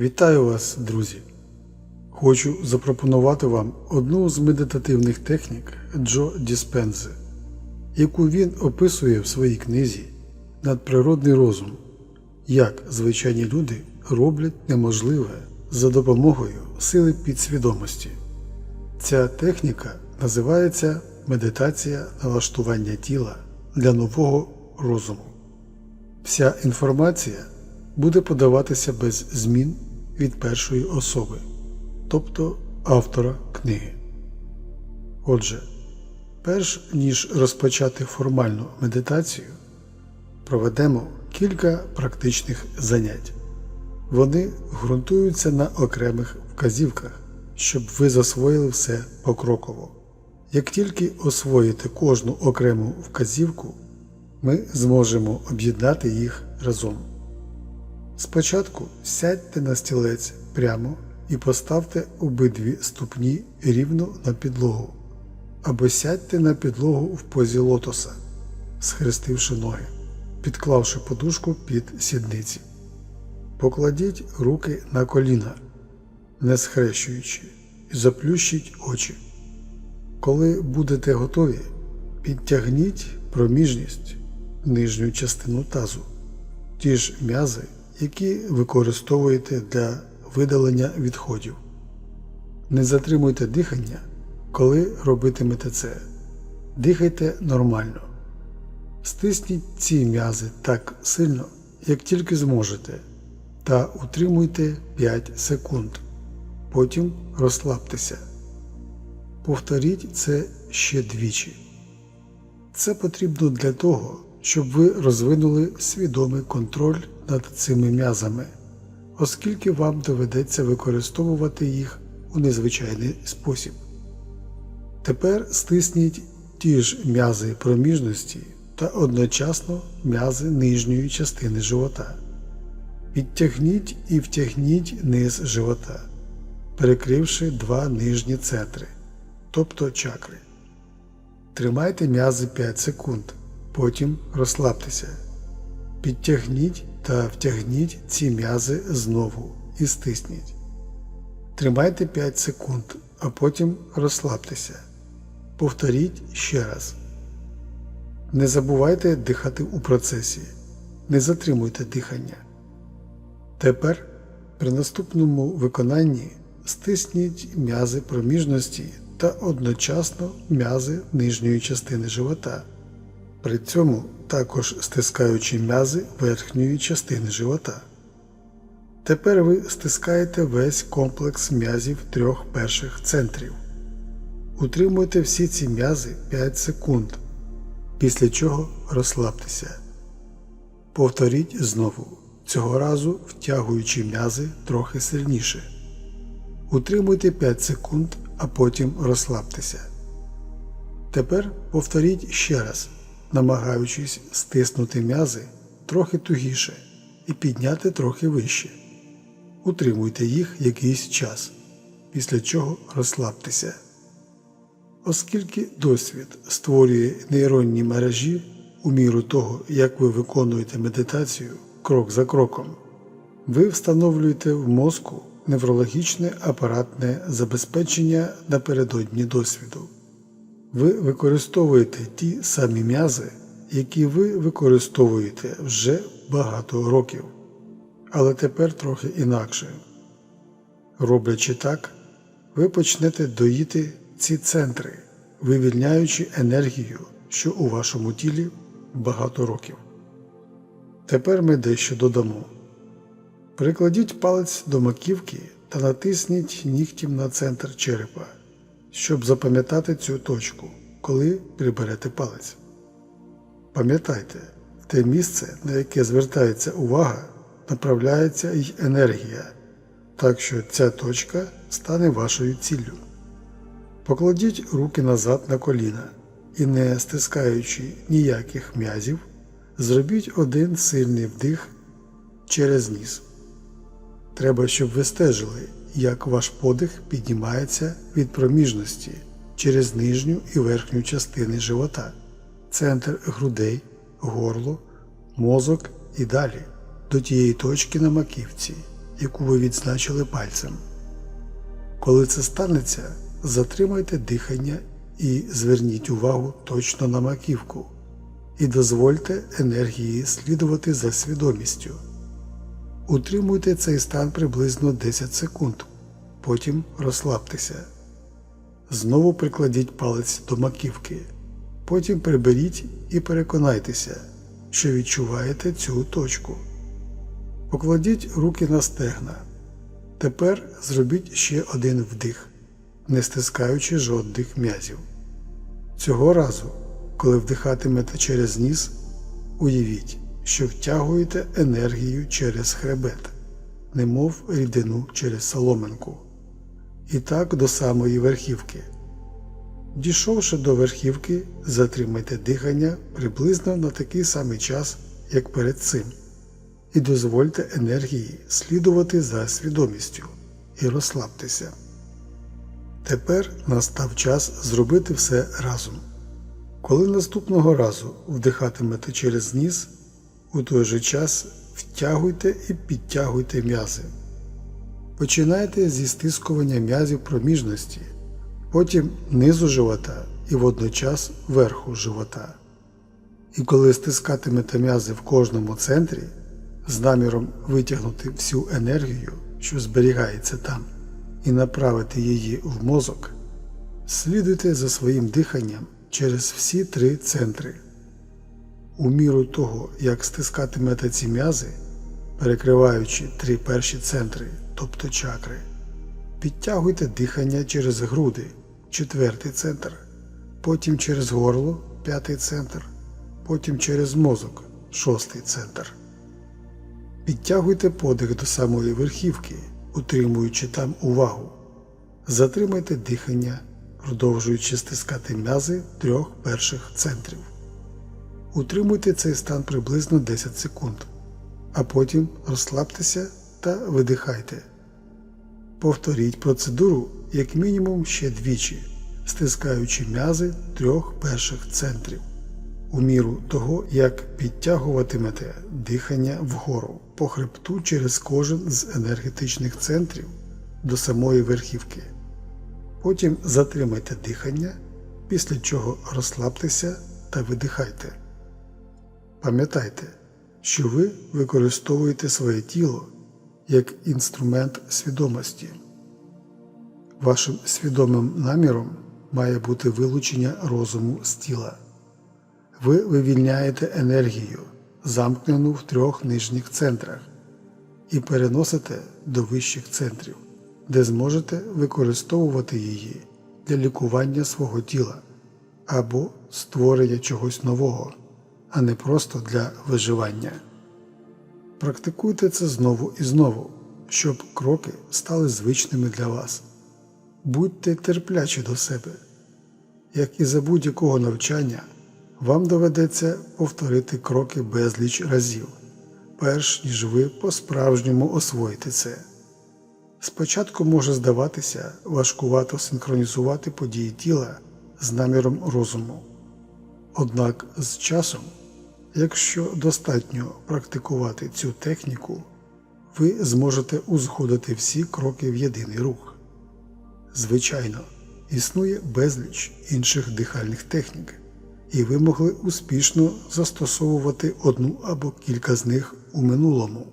Вітаю вас, друзі! Хочу запропонувати вам одну з медитативних технік Джо Діспензи, яку він описує в своїй книзі Надприродний розум, як звичайні люди роблять неможливе за допомогою сили підсвідомості. Ця техніка називається медитація налаштування тіла для нового розуму. Вся інформація буде подаватися без змін від першої особи, тобто автора книги. Отже, перш ніж розпочати формальну медитацію, проведемо кілька практичних занять. Вони ґрунтуються на окремих вказівках, щоб ви засвоїли все покроково. Як тільки освоїте кожну окрему вказівку, ми зможемо об'єднати їх разом. Спочатку сядьте на стілець прямо і поставте обидві ступні рівно на підлогу, або сядьте на підлогу в позі лотоса, схрестивши ноги, підклавши подушку під сідниці. Покладіть руки на коліна, не схрещуючи, і заплющіть очі. Коли будете готові, підтягніть проміжність нижню частину тазу, ті ж м'язи, які використовуєте для видалення відходів. Не затримуйте дихання, коли робитимете це. Дихайте нормально. Стисніть ці м'язи так сильно, як тільки зможете, та утримуйте 5 секунд. Потім розслабтеся. Повторіть це ще двічі. Це потрібно для того, щоб ви розвинули свідомий контроль над цими м'язами, оскільки вам доведеться використовувати їх у незвичайний спосіб. Тепер стисніть ті ж м'язи проміжності та одночасно м'язи нижньої частини живота. Підтягніть і втягніть низ живота, перекривши два нижні центри, тобто чакри. Тримайте м'язи 5 секунд, потім розслабтеся. Підтягніть та втягніть ці м'язи знову і стисніть. Тримайте 5 секунд, а потім розслабтеся. Повторіть ще раз. Не забувайте дихати у процесі. Не затримуйте дихання. Тепер при наступному виконанні стисніть м'язи проміжності та одночасно м'язи нижньої частини живота, при цьому також стискаючи м'язи верхньої частини живота. Тепер ви стискаєте весь комплекс м'язів трьох перших центрів. Утримуйте всі ці м'язи 5 секунд, після чого розслабтеся. Повторіть знову, цього разу втягуючи м'язи трохи сильніше. Утримуйте 5 секунд, а потім розслабтеся. Тепер повторіть ще раз, намагаючись стиснути м'язи трохи тугіше і підняти трохи вище. Утримуйте їх якийсь час, після чого розслабтеся. Оскільки досвід створює нейронні мережі у міру того, як ви виконуєте медитацію крок за кроком, ви встановлюєте в мозку неврологічне апаратне забезпечення напередодні досвіду. Ви використовуєте ті самі м'язи, які ви використовуєте вже багато років, але тепер трохи інакше. Роблячи так, ви почнете доїти ці центри, вивільняючи енергію, що у вашому тілі багато років. Тепер ми дещо додамо. Прикладіть палець до маківки та натисніть нігтем на центр черепа, щоб запам'ятати цю точку, коли приберете палець. Пам'ятайте, те місце, на яке звертається увага, направляється й енергія, так що ця точка стане вашою ціллю. Покладіть руки назад на коліна і, не стискаючи ніяких м'язів, зробіть один сильний вдих через ніс. Треба, щоб ви стежили, як ваш подих піднімається від проміжності через нижню і верхню частини живота, центр грудей, горло, мозок і далі до тієї точки на маківці, яку ви відзначили пальцем. Коли це станеться, затримайте дихання і зверніть увагу точно на маківку і дозвольте енергії слідувати за свідомістю. Утримуйте цей стан приблизно 10 секунд, потім розслабтеся. Знову прикладіть палець до маківки, потім приберіть і переконайтеся, що відчуваєте цю точку. Покладіть руки на стегна. Тепер зробіть ще один вдих, не стискаючи жодних м'язів. Цього разу, коли вдихатимете через ніс, уявіть, що втягуєте енергію через хребет, немов рідину через соломинку. І так до самої верхівки. Дійшовши до верхівки, затримайте дихання приблизно на такий самий час, як перед цим, і дозвольте енергії слідувати за свідомістю і розслабтеся. Тепер настав час зробити все разом. Коли наступного разу вдихатимете через ніс, у той же час втягуйте і підтягуйте м'язи. Починайте зі стискування м'язів проміжності, потім низу живота і водночас верху живота. І коли стискатимете м'язи в кожному центрі з наміром витягнути всю енергію, що зберігається там, і направити її в мозок, слідуйте за своїм диханням через всі три центри. У міру того, як стискатимете ці м'язи, перекриваючи три перші центри, тобто чакри, підтягуйте дихання через груди, четвертий центр, потім через горло, п'ятий центр, потім через мозок, шостий центр. Підтягуйте подих до самої верхівки, утримуючи там увагу. Затримайте дихання, продовжуючи стискати м'язи трьох перших центрів. Утримуйте цей стан приблизно 10 секунд, а потім розслабтеся та видихайте. Повторіть процедуру як мінімум ще двічі, стискаючи м'язи трьох перших центрів, у міру того, як підтягуватимете дихання вгору по хребту через кожен з енергетичних центрів до самої верхівки. Потім затримайте дихання, після чого розслабтеся та видихайте. Пам'ятайте, що ви використовуєте своє тіло як інструмент свідомості. Вашим свідомим наміром має бути вилучення розуму з тіла. Ви вивільняєте енергію, замкнену в трьох нижніх центрах, і переносите до вищих центрів, де зможете використовувати її для лікування свого тіла або створення чогось нового, а не просто для виживання. Практикуйте це знову і знову, щоб кроки стали звичними для вас. Будьте терплячі до себе. Як і за будь-якого навчання, вам доведеться повторити кроки безліч разів, перш ніж ви по-справжньому освоїте це. Спочатку може здаватися важкувато синхронізувати події тіла з наміром розуму. Однак з часом, якщо достатньо практикувати цю техніку, ви зможете узгодити всі кроки в єдиний рух. Звичайно, існує безліч інших дихальних технік, і ви могли успішно застосовувати одну або кілька з них у минулому.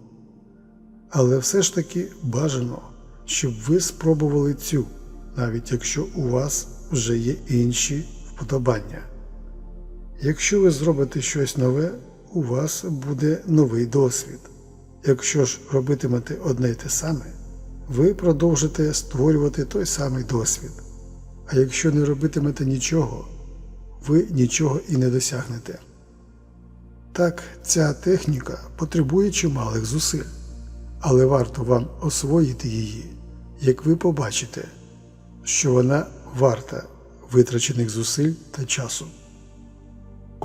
Але все ж таки бажано, щоб ви спробували цю, навіть якщо у вас вже є інші вподобання. Якщо ви зробите щось нове, у вас буде новий досвід. Якщо ж робитимете одне й те саме, ви продовжите створювати той самий досвід. А якщо не робитимете нічого, ви нічого і не досягнете. Так, ця техніка потребує чималих зусиль, але варто вам освоїти її, як ви побачите, що вона варта витрачених зусиль та часу.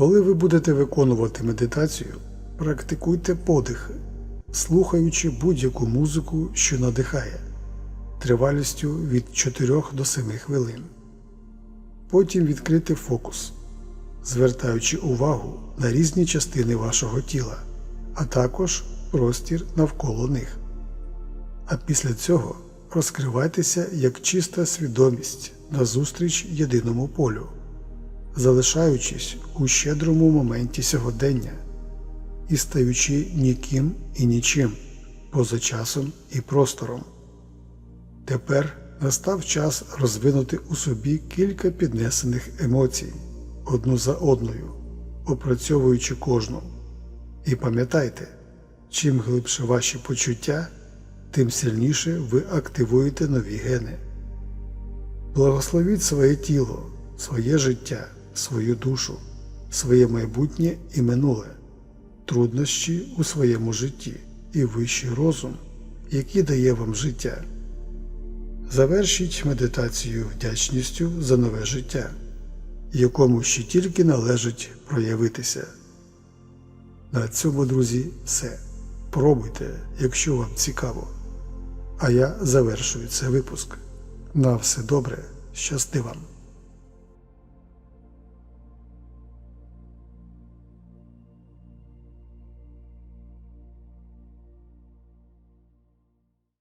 Коли ви будете виконувати медитацію, практикуйте подихи, слухаючи будь-яку музику, що надихає, тривалістю від 4 до 7 хвилин. Потім відкрити фокус, звертаючи увагу на різні частини вашого тіла, а також простір навколо них. А після цього розкривайтеся як чиста свідомість назустріч єдиному полю, залишаючись у щедрому моменті сьогодення і стаючи ніким і нічим поза часом і простором. Тепер настав час розвинути у собі кілька піднесених емоцій одну за одною, опрацьовуючи кожну. І пам'ятайте, чим глибше ваші почуття, тим сильніше ви активуєте нові гени. Благословіть своє тіло, своє життя, свою душу, своє майбутнє і минуле, труднощі у своєму житті і вищий розум, який дає вам життя. Завершіть медитацію вдячністю за нове життя, якому ще тільки належить проявитися. На цьому, друзі, все. Пробуйте, якщо вам цікаво. А я завершую цей випуск. На все добре, щасти вам!